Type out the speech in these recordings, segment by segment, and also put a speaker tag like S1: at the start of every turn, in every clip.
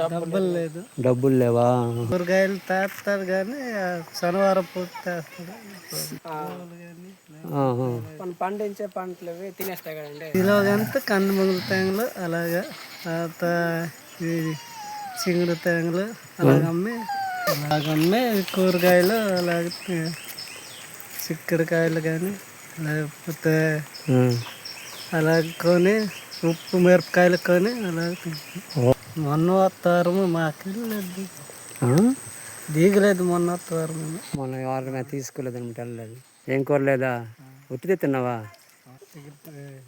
S1: డబ్బులు లేదు.
S2: డబ్బులు లేవా?
S1: కూరగాయలు తెస్తారు కానీ ఆ శనివారం పూట తెస్తారు
S3: పండించే పంటలు తినేస్తాయి కదండి.
S1: ఎంత కంది మొగులు తేంగలు అలాగా తర్వాత ఈ చింగుడు తేంగలు అలాగ అమ్మి అలాగ అమ్మి కూరగాయలు అలాగే చిక్కుడుకాయలు కానీ లేకపోతే
S2: ఆ.
S1: అలాగ కొని ఉప్పు మిరపకాయలు కొని అలాగ. మొన్న వాతావరము మాకెళ్ళలేదు? దిగలేదు మొన్న వాతావరం
S2: మొన్న వారం మీద తీసుకోలేదు అనమాట వెళ్ళలేదు ఏం కూరలేదా ఉట్టిదే తిన్నావా?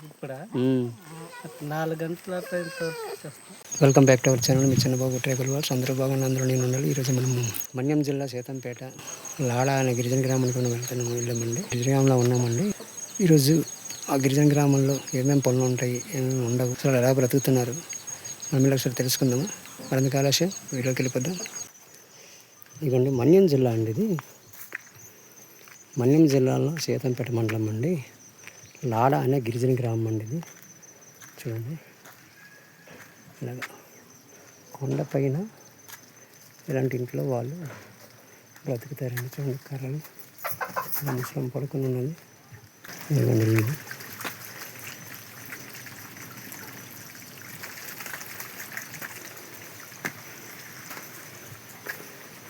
S1: ఇప్పుడు. నాలుగు గంటల
S2: welcome back to our channel. Me Chinnababu tribal vlogs అందరూ బాగున్నా అందరూ నేను ఉండాలి. ఈరోజు మనం మన్యం జిల్లా సీతంపేట లాడా అనే గిరిజన గ్రామానికి మనం వెళ్తున్నాము. వెళ్ళామండి. గిరిజన గ్రామంలో ఉన్నామండి. ఈరోజు ఆ గిరిజన గ్రామంలో ఏమేమి పనులు ఉంటాయి ఏమేమి ఉండవు అసలు ఎలా బ్రతుకుతున్నారు మనం ఒకసారి తెలుసుకుందాము? మరింత కాలాశయం వీడియోకి వెళ్ళిపోద్దాం ఇదిగోండి మన్యం జిల్లా అండి ఇది. మన్యం జిల్లాలో సీతంపేట మండలం అండి. లాడ అనే గిరిజన గ్రామం అండి ఇది. చూడండి. ఇలాగా కొండపైన ఇలాంటి ఇంట్లో వాళ్ళు బ్రతుకుతారండి. చూడండి కర్రలు. ముసలం పడుకుని ఉన్నది. ఇదిగోండి.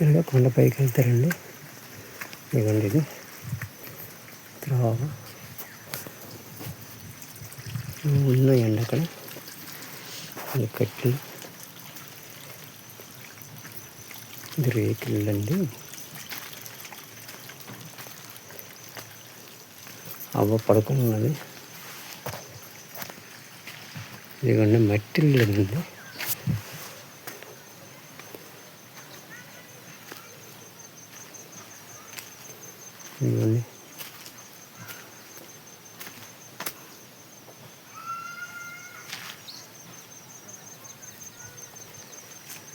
S2: ఇలాగ కొండపైకి వెళ్తారండి. ఇవ్వండి ఇది. త్రోవ ఉన్నాయండి అక్కడ. ఇది కట్లు ఇది రేకులు అవ్వ పడుకున్నది. ఉన్నది ఇదిగోండి మట్టి ఇల్లు అండి ఇదిగోండి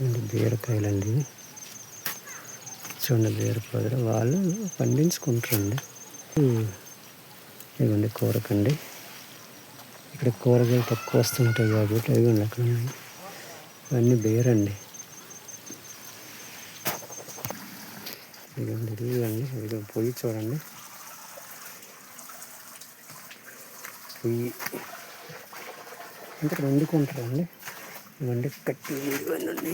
S2: ఇదిగోండి బీరకాయలండి. ఇవి. చూడండి బీరకాయలు. వాళ్ళు పండించుకుంటారండి. ఇవ్వండి కూరకండి. ఇక్కడ కూరగాయలు తక్కువ వస్తుంటాయి కాబట్టి అవి అక్కడ ఇవన్నీ బీరండి. ఇదిగోండి ఇదిగోండి ఇది పొయ్యి చూడండి. పొయ్యి. అంటే ఇక్కడ వండుకుంటారండి ఇవన్నీ కట్టి ఇవన్నీ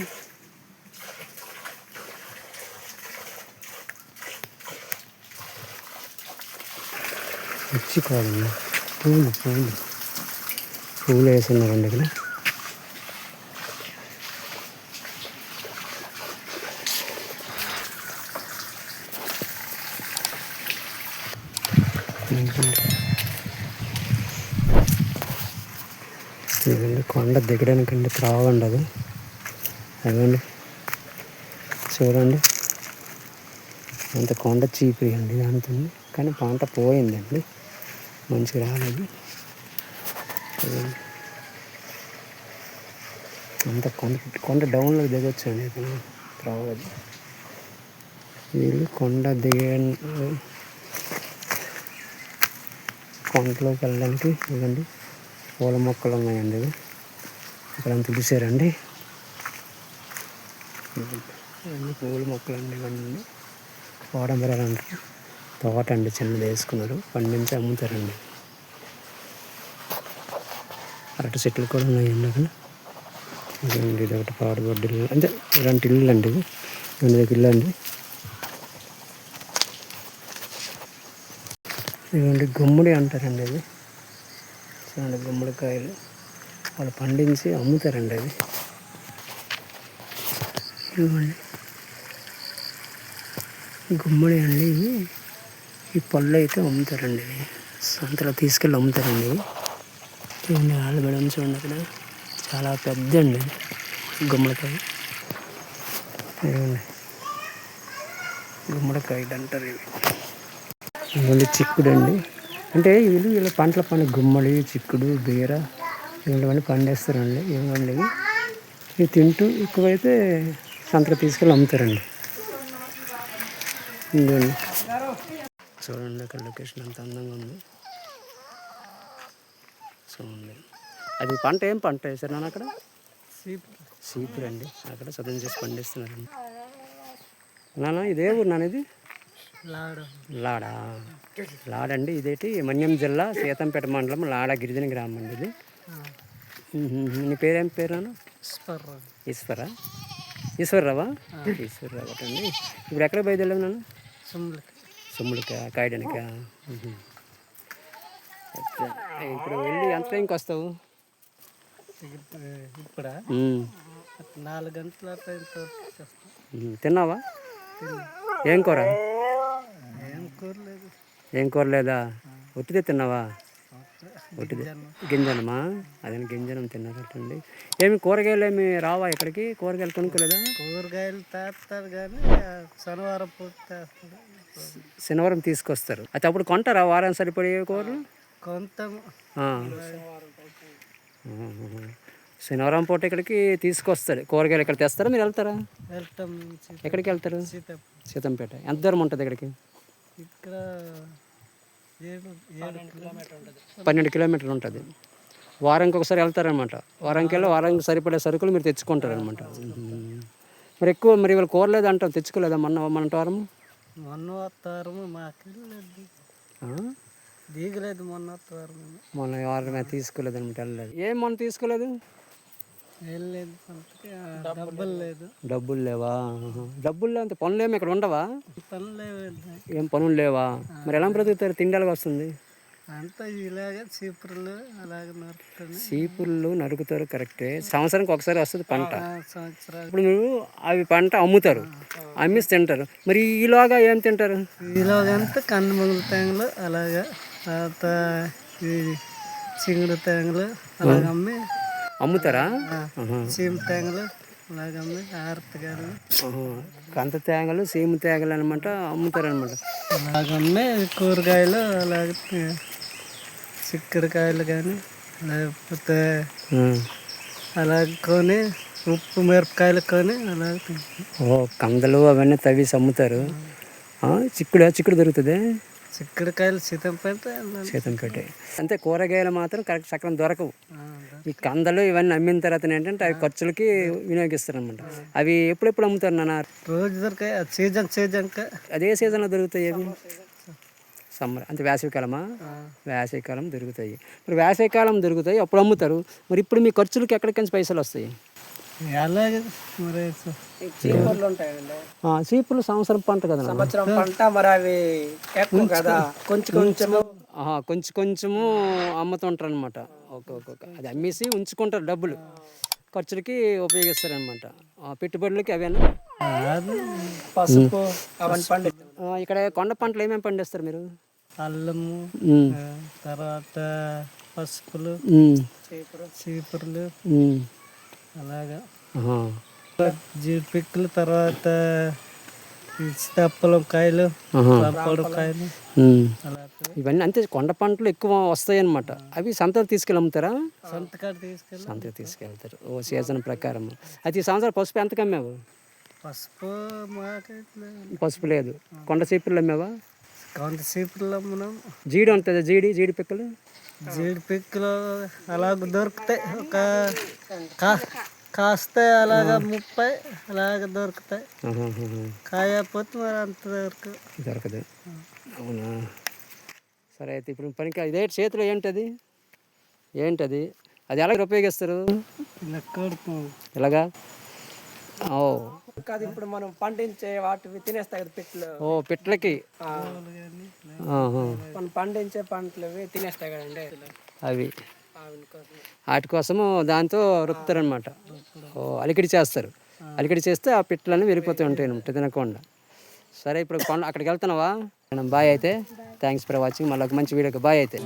S2: మిర్చి కాదండి పూలు పూలు. పూలు వేసున్నారండి ఇక్కడ. ఇదండి కొండ దిగడానికండి త్రావ ఉండదు. అదండి చూడండి. అంత కొండ చీపియండి దానితో కానీ పంట పోయిందండి. మంచిగా రాలేదు. అదండి. అంత కొండ కొండ డౌన్లోకి దిగొచ్చండి. త్రావ వీళ్ళు కొండ దిగ కొండలోకి వెళ్ళడానికి ఇవ్వండి. పూల మొక్కలు ఉన్నాయండి ఇవి. ఇక్కడ అంత చూసారండి. అన్ని పూల మొక్కలు అండి ఇవన్నీ. వాడంబరాలు అంటారు తోట అండి చిన్నది వేసుకున్నారు. పండించి అమ్ముతారండి. అరటి చెట్లు కూడా ఉన్నాయండి అక్కడ. ఇదండి ఇది ఒకటి పాడుబడ్డ ఇల్లు అంటే ఇలాంటి ఇల్లు అండి ఇది రెండు దగ్గర ఇల్లు అండి ఇదండి గుమ్మడి అంటారండి ఇది చూడండి గుమ్మడికాయలు. వాళ్ళు పండించి అమ్ముతారండి అది. ఇవ్వండి గుమ్మడి అండి ఈ పళ్ళు అయితే అమ్ముతారండి సంతలో తీసుకెళ్ళి అమ్ముతారండి ఇవి వాళ్ళు మేడం చూడండి అక్కడ. చాలా పెద్ద అండి గుమ్మడికాయ. ఇవ్వండి గుమ్మడికాయలు అంటారు ఇవి. ఇవన్నీ చిక్కుడు అండి అంటే వీళ్ళు వీళ్ళ పంటల పని గుమ్మడి చిక్కుడు బీర ఇలాంటివన్నీ పండేస్తారండి. ఇవ్వండి ఇవి? తింటూ ఎక్కువైతే సంతకు తీసుకెళ్ళి అమ్ముతారండి. ఇదండి చూడండి అక్కడ లొకేషన్ ఎంత అందంగా ఉంది. చూడండి. అది పంట ఏం పంట వేసారు నాన్న అక్కడ?
S1: చీపురు
S2: సీపురు అండి అక్కడ చదువు చేసి పండిస్తున్నారండి. నాన్న ఇదే ఊరు నాన్న ఇది?
S1: లాడు.
S2: లాడా? లాడండి. ఇదేంటి? మన్యం జిల్లా సీతంపేట మండలం లాడ గిరిజన గ్రామం అండి ఇది. నీ పేరేం పేరు ఈశ్వర? ఈశ్వరరావా? ఈశ్వరరావు ఒకటండి. ఇప్పుడు ఎక్కడ బయలుదేరావు నాన్న?
S1: సుమ్ములకి.
S2: కాయడానికా. ఇప్పుడు వెళ్ళి ఎంత టైంకి వస్తావు?
S1: ఇప్పుడా. నాలుగు గంటల
S2: మ్మ్. తిన్నావా? ఏం కూర?
S1: ఏం
S2: కూర లేదా? ఒట్టిదే తిన్నావా? ఒట్టిదే గింజనమా అదే గింజనం తిన్నారటండి ఏమి కూరగాయలు ఏమి రావా ఇక్కడికి? కూరగాయలు కొనుక్కోలేదా?
S1: కూరగాయలు తెస్తారు కానీ శనివారం
S2: శనివారం తీసుకొస్తారు. అయితే అప్పుడు కొంటారా? వారం సరిపడే కూరలు?
S1: కొంత.
S2: శనివారం పూట ఇక్కడికి తీసుకొస్తారు. కూరగాయలు ఇక్కడ తెస్తారా? మీరు వెళ్తారా? ఎక్కడికి వెళ్తారు?
S1: సీత
S2: సీతంపేట. ఎంత దూరం ఉంటుంది ఇక్కడికి?
S1: ఇక్కడ
S2: పన్నెండు కిలోమీటర్లు ఉంటుంది. వారానికి ఒకసారి వెళ్తారనమాట వారానికి వెళ్ళి వారానికి సరిపడే సరుకులు మీరు తెచ్చుకుంటారనమాట మరి ఎక్కువ మరి ఇవాళ కూరలేదు అంటారు? తెచ్చుకోలేదా మొన్న మన వారం
S1: మొన్న మాకు దిగలేదు మొన్న వస్తారు
S2: మొన్న వారం తీసుకోలేదు అనమాట వెళ్ళలేదు. ఏం మొన్న తీసుకోలేదు?
S1: డబ్బులు
S2: లేవా. డబ్బులు లేదంటే పనులు ఏమి ఇక్కడ ఉండవా? ఏం పనులు లేవా? మరి ఎలా బ్రతుకుతారు? తిండాలి వస్తుంది?
S1: అంతా ఇలాగే చీపురులు అలాగే నరుకుతుంది
S2: చీపుళ్ళు నరుకుతారు కరెక్టే. సంవత్సరానికి ఒకసారి వస్తుంది పంట. ఇప్పుడు మీరు అవి పంట అమ్ముతారు అమ్మేసి తింటారు. మరి ఈలోగా ఏం తింటారు?
S1: ఇలాగంతా కన్ను మొగులు తేంగలు అలాగే తర్వాత చింగుడు తేంగలు అలాగ అమ్మి
S2: అమ్ముతారా.
S1: చీమ తేంగలు అలాగ.
S2: కంత తేగలు సీమ తేగలు అనమాట అమ్ముతారు అనమాట
S1: అలాగ అమ్మి కూరగాయలు అలాగే చిక్కుడుకాయలు కానీ లేకపోతే అలాగ కొని ఉప్పు మిరపకాయలు కొని అలాగ తింటాం.
S2: ఓ కందలు అవన్నీ తవ్వేసి అమ్ముతారు ఆ, చిక్కుడు చిక్కుడు దొరుకుతుంది
S1: చిక్కుడుకాయలు సీతంపేట అలాగే.
S2: సీతంపేట. అంతే కూరగాయలు మాత్రం కరెక్ట్ సక్రం దొరకవు. ఈ కందలు ఇవన్నీ అమ్మిన తర్వాత ఏంటంటే అవి ఖర్చులకి వినియోగిస్తారు అనమాట అవి ఎప్పుడెప్పుడు అమ్ముతారు నాన్న?
S1: రోజు దొరికాయి సీజన్ సీజన్కి
S2: అదే సీజన్లో దొరుకుతాయి అవి? సమ్మర్ అంటే వేసవికాలమా వేసవికాలం దొరుకుతాయి. మరి వేసవికాలం దొరుకుతాయి అప్పుడు అమ్ముతారు. మరి ఇప్పుడు మీ ఖర్చులకి ఎక్కడికి పైసలు వస్తాయి? చీపులు సంవత్సరం పంట కదా.
S3: సంవత్సరం పంట మరి అవి ఎక్కువ కదా. కొంచెం కొంచెము.
S2: కొంచెం కొంచెము అమ్ముతుంటారు అనమాట ఓకే ఓకే ఓకే. అది అమ్మేసి ఉంచుకుంటారు డబ్బులు. ఖర్చులకి ఉపయోగిస్తారు అనమాట పెట్టుబడులకి అవేనా?
S3: పసుపు అవన్నీ పండి
S2: ఆ, ఇక్కడ కొండ పంటలు ఏమేమి పండిస్తారు మీరు?
S1: అల్లము తర్వాత పసుపులు
S3: చీపురు.
S1: చీపుర్లు. అలాగా. జీడిపిక్కలు తర్వాత సీతాఫలం కాయలు. పాపడు కాయలు
S2: ఇవన్నీ అంతే కొండ పంటలు ఎక్కువ వస్తాయి అనమాట అవి సంతకు తీసుకెళ్ళి అమ్ముతారా సంతకు తీసుకెళ్తారు. ఓ సీజన్ ప్రకారం. అయితే ఈ సంవత్సరం పసుపు ఎంతకు అమ్మావు
S1: పసుపు
S2: పసుపు లేదు. కొండ చీపుర్లు అమ్మావా?
S1: కొంత చీపుర్లు అమ్మున్నాం.
S2: జీడి ఉంటుంది జీడి జీడి పిక్కలు?
S1: జీడిపిక్కలు అలాగ దొరుకుతాయి. ఒక కా కాస్తే అలాగ ముప్పై అలాగ దొరుకుతాయి. కాయపోతే మరి అంత దొరకదు.
S2: దొరకదు. అవునా? సరే అయితే ఇప్పుడు పనికి ఇదే చేతిలో ఏంటది? ఏంటది? అది ఎలా ఉపయోగిస్తారు?
S1: ఇలా
S2: ఎలాగా? ఓ.
S3: కాదు ఇప్పుడు మనం పండించే వాటివి తినేస్తాయి కదా పిట్లు.
S2: ఓ పిట్లకి.
S3: మనం పండించే పంటలు తినేస్తాయి కదండి.
S2: అవి. వాటి కోసము దాంతో రుపుతారనమాట ఓ అలికిడి చేస్తారు. అలికిడి చేస్తే ఆ పిట్లన్నీ వెళ్ళిపోతూ ఉంటాయి అనమాట తినకుండా. సరే ఇప్పుడు కొండ అక్కడికి వెళ్తున్నావా? బాయ్ అయితే. థ్యాంక్స్ ఫర్ వాచింగ్ మళ్ళీ ఒక మంచి వీడియోకి బాయ్ అయితే.